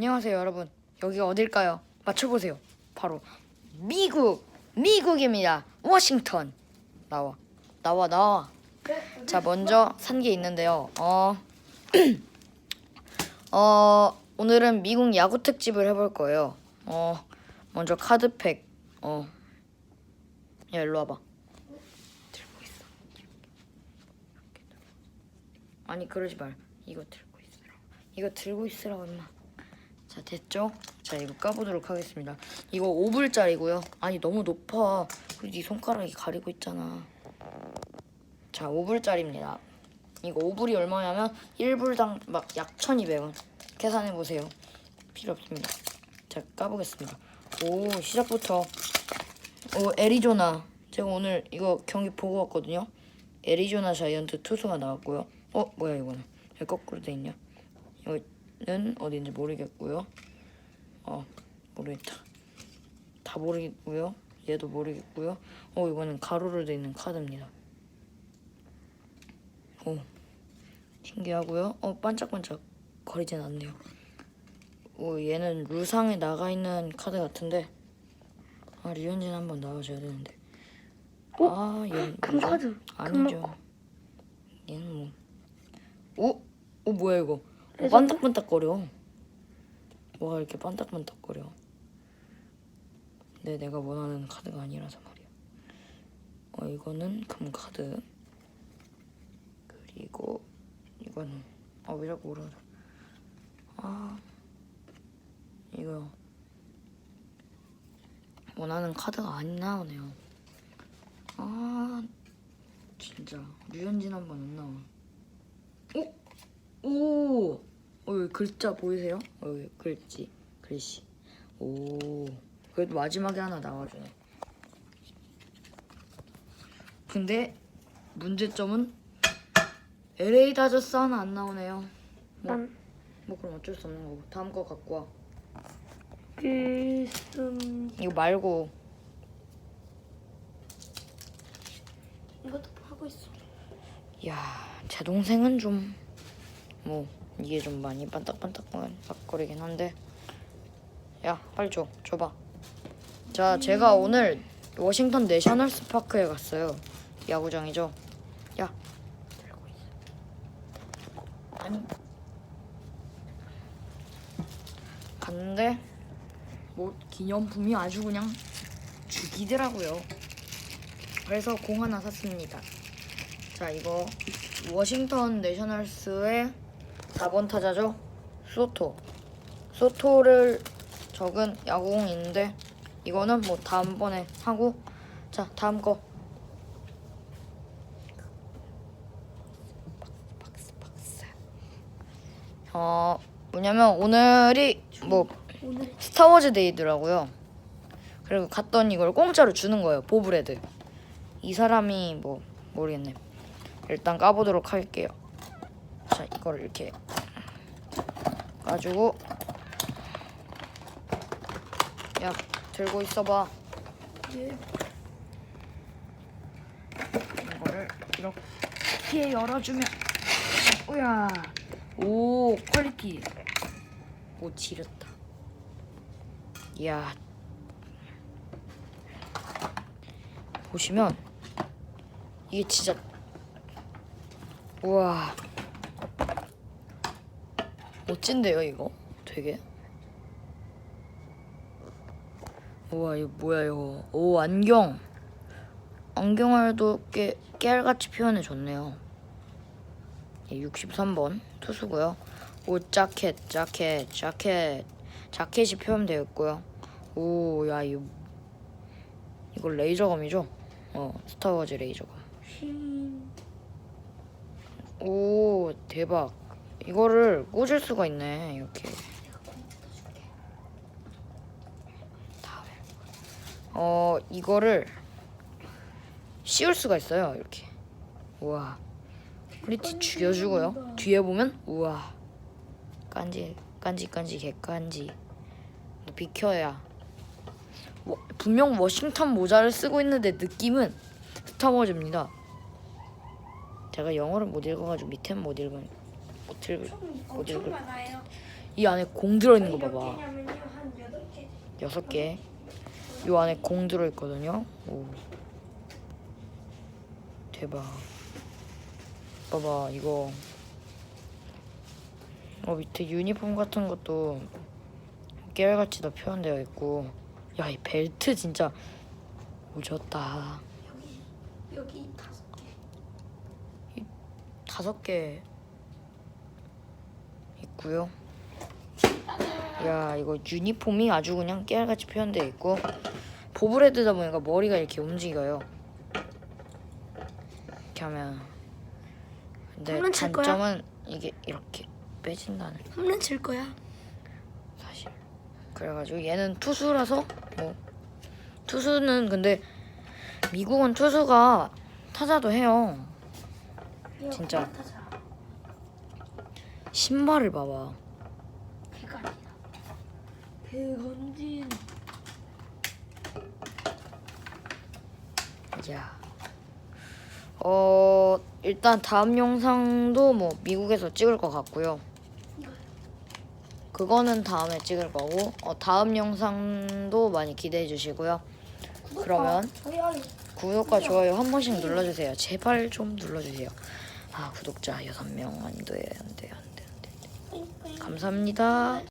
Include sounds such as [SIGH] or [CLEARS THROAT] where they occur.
안녕하세요 여러분. 여기가 어딜까요? 맞춰보세요. 바로 미국 미국입니다. 워싱턴. 나와 나와 나와. 자 먼저 산 게 있는데요. 어, [CLEARS THROAT] 어 오늘은 미국 야구 특집을 해볼 거예요. 어 먼저 카드팩. 어 야 일로 와봐. 아니 그러지 말. 이거 들고 있으라고. 이거 들고 있으라고 임마 자 됐죠? 자 이거 까보도록 하겠습니다. 이거 5불짜리고요. 아니 너무 높아. 그리고 네 손가락이 가리고 있잖아. 자 5불짜리입니다. 이거 5불이 얼마냐면 1불당 막 약 1200원. 계산해보세요. 필요 없습니다. 자 까보겠습니다. 오 시작부터. 오 애리조나. 제가 오늘 이거 경기 보고 왔거든요. 애리조나 자이언트 투수가 나왔고요. 어 뭐야 이거는. 왜 거꾸로 돼 있냐 는 어딘지 모르겠고요. 어 모르겠다. 다 모르겠고요. 얘도 모르겠고요. 어 이거는 가로로 돼 있는 카드입니다. 오 신기하고요. 어 반짝반짝 거리진 않네요. 오 얘는 루상에 나가 있는 카드 같은데 아 류현진 한번 나와줘야 되는데. 아 얘는 금 뭐죠? 카드. 아니죠. 얘는 뭐. 오? 오 뭐야 이거? 어, 레전드? 반딱반딱거려. 뭐가 이렇게 반딱반딱거려. 근데 내가 원하는 카드가 아니라서 말이야. 어 이거는 금 카드. 그리고 이거는 아 왜 자꾸 오르죠 아 이거 원하는 카드가 안 나오네요. 아 진짜. 류현진 한 번 안 나와. 오! 오! 어, 여기 글자 보이세요? 어, 여기 글씨 글씨. 오 그래도 마지막에 하나 나와주네. 근데 문제점은 LA 다저스 하나 안 나오네요. 뭐, 난 뭐 그럼 어쩔 수 없는 거고. 다음 거 갖고 와. 필승 이거 말고. 이것도 하고 있어. 야, 제 동생은 좀 뭐 이게 좀 많이 반딱반딱거리긴 한데 야, 빨리 줘. 줘봐. 자, 제가 오늘 워싱턴 내셔널 스 파크에 갔어요. 야구장이죠. 야, 들고 있어. 아니. 갔는데 뭐 기념품이 아주 그냥 죽이더라고요. 그래서 공 하나 샀습니다. 자 이거 워싱턴 내셔널스의 4번 타자죠? 소토. 소토를 적은 야구공이 있는데 이거는 뭐 다음번에 하고 자 다음 거. 박스 박스 어 뭐냐면 오늘이 뭐 오늘. 스타워즈 데이더라고요. 그리고 갔더니 이걸 공짜로 주는 거예요 보브레드. 이 사람이 뭐 모르겠네. 일단 까보도록 할게요 자 이거를 이렇게 가지고 야 들고 있어봐. 예. 이거를 이렇게 열어주면 우야. 오 퀄리티. 오 지렸다. 이야. 보시면 이게 진짜 우와 멋진데요 이거? 되게? 우와 이거 뭐야 이거? 오 안경. 안경알도 꽤 깨알같이 표현해 줬네요. 63번 투수고요. 오 자켓 자켓 자켓. 자켓이 표현되어 있고요. 오 야 이거 이거 레이저검이죠? 어 스타워즈 레이저검. 힘. 오 대박 이거를 꽂을 수가 있네 이렇게. 다음에 어 이거를 씌울 수가 있어요 이렇게. 우와. 퀄리티 죽여주고요. 뒤에 보면? 우와. 깐지 깐지 깐지 개깐지. 너 비켜야. 워- 분명 워싱턴 모자를 쓰고 있는데 느낌은 스타워즈입니다. 제가 영어를 못 읽어가지고 밑에는 못 읽은 못 읽을 못 읽을 많아요. 이 안에 공 들어있는 거몇 봐봐. 개냐면요 한 여덟 개. 여섯 개. 요 안에 공 들어있거든요. 오. 대박. 봐봐 이거. 어 밑에 유니폼 같은 것도 깨알같이 다 표현되어 있고. 야 이 벨트 진짜 오졌다. 여기 여기 다섯 개. 다섯 개 있고요. 야 이거 유니폼이 아주 그냥 깨알같이 표현되어 있고 보브레드다 보니까 머리가 이렇게 움직여요. 이렇게 하면 근데 홈런 칠 거야? 단점은 이게 이렇게 빼진다는 홈런 칠 거야. 사실. 그래가지고 얘는 투수라서 뭐 투수는 근데 미국은 투수가 타자도 해요. 진짜. 신발을 봐봐. 대가리다. 대건진. 야. 어, 일단 다음 영상도 뭐 미국에서 찍을 것 같고요. 그거는 다음에 찍을 거고, 어, 다음 영상도 많이 기대해 주시고요. 그러면. 구독과 좋아요 한 번씩 눌러주세요. 제발 좀 눌러주세요. 아, 구독자 6명 안 돼, 안 돼, 안 돼, 안 돼. 감사합니다.